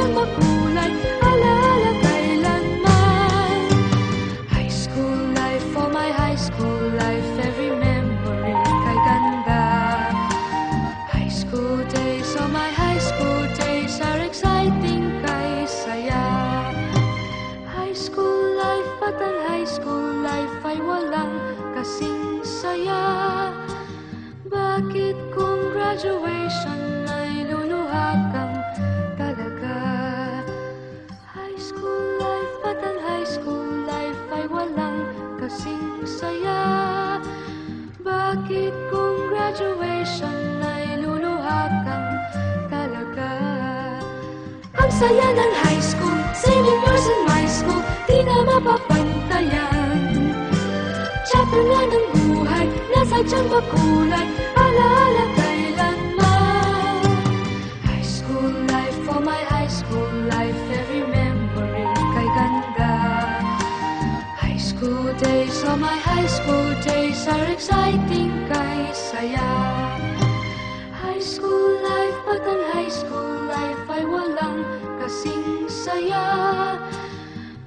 nasadyang makulay, alaala kailanman. High school life, for my high school life, every memory kay ganda. High school days, oh my high school days are exciting kay saya. High school life, at ang high school life ay walang kasing saya. Bakit kung graduation graduation ay luluha kang talaga? Ang saya ng high school, same years in my school, di na mapapantayan. Chapter nga ng buhay, nasadyang makulay, alaala kailanman. High school life, for my high school life, every memory kay ganda. High school days, oh my high school days are exciting kay saya. High school life, at ang high school life ay walang kasing saya.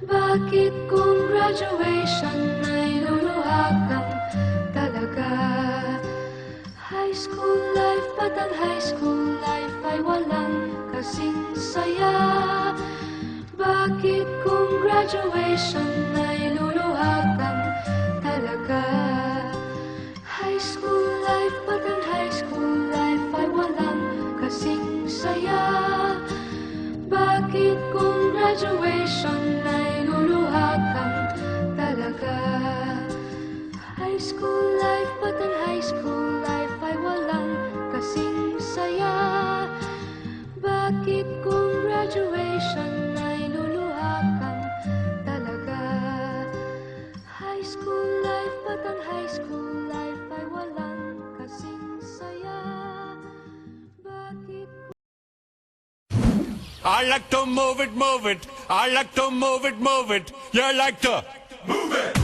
Bakit kung graduation ay luluha kang talaga? High school life, at ang high school life ay walang kasing saya. Bakit kung graduation ay luluha school life, at ang high school life walang kasing saya. Bakit kung graduation ay luluha kang talaga? High school life, at ang high school life walang kasing saya. Bakit I like to move it, move it. I like to move it, move it. You like to move it.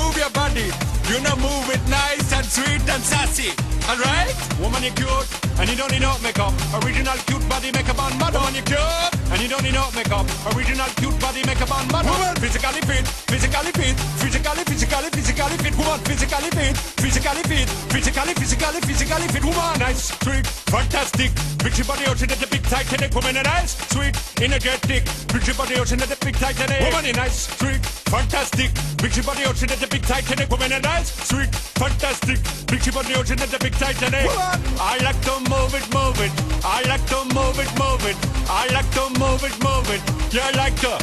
Move your body, you know move it and sweet and sassy. Alright? Woman, you cute, and you don't need no makeup. Original cute body makeup on model. Woman, you cute, and you don't need no makeup. Original cute body makeup on model. Woman, physically fit, physically fit, physically, physically, physically fit. Woman, physically fit, physically fit, physically, physically, physically fit. Woman, nice, sweet, fantastic. Picture body oh, ocean at the big Titanic. Woman, a nice, sweet, energetic. Picture body oh, ocean at the big Titanic. Woman, a nice, sweet, fantastic. Picture body oh, ocean at the big Titanic. Woman, a nice, sweet, fantastic. Picture body ocean at the big Titanic. Eh? I like to move it, move it. I like to move it, move it. I like to move it, move it. You like to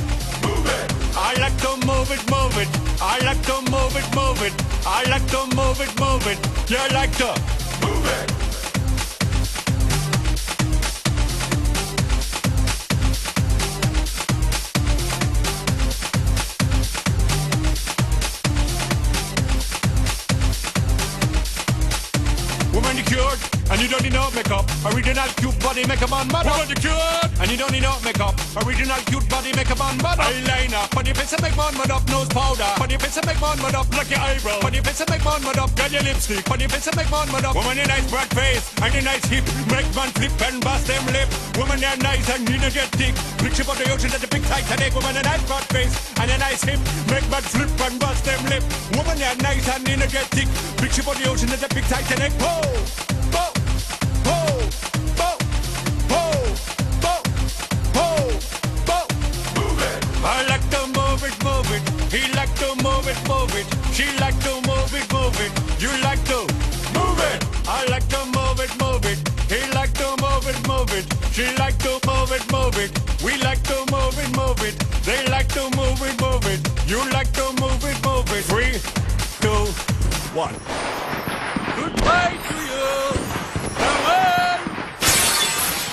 move it. I like to move it, move it. I like to move it, move it. I like to move it, move it. You like to move it. Makeup. Original cute body makeup on model. Woman, you cured, and you don't need no makeup. Original cute body makeup on model. Eyeliner, on your face and make man mud up. Nose powder, your face and make man mud up. Like your eyebrow, your face and make man mud up. Got your lipstick, your face and make man mud up. Woman, you nice broad face, and you nice hip. Make man flip and bust them lip. Woman, you're nice and energetic. Picture about the ocean at the big Titanic. Woman, a nice broad face, and a nice hip. Make man flip and bust them lip. Woman, you're nice and energetic. Picture about the ocean at the big Titanic. Whoa! She likes to move it move it. You like to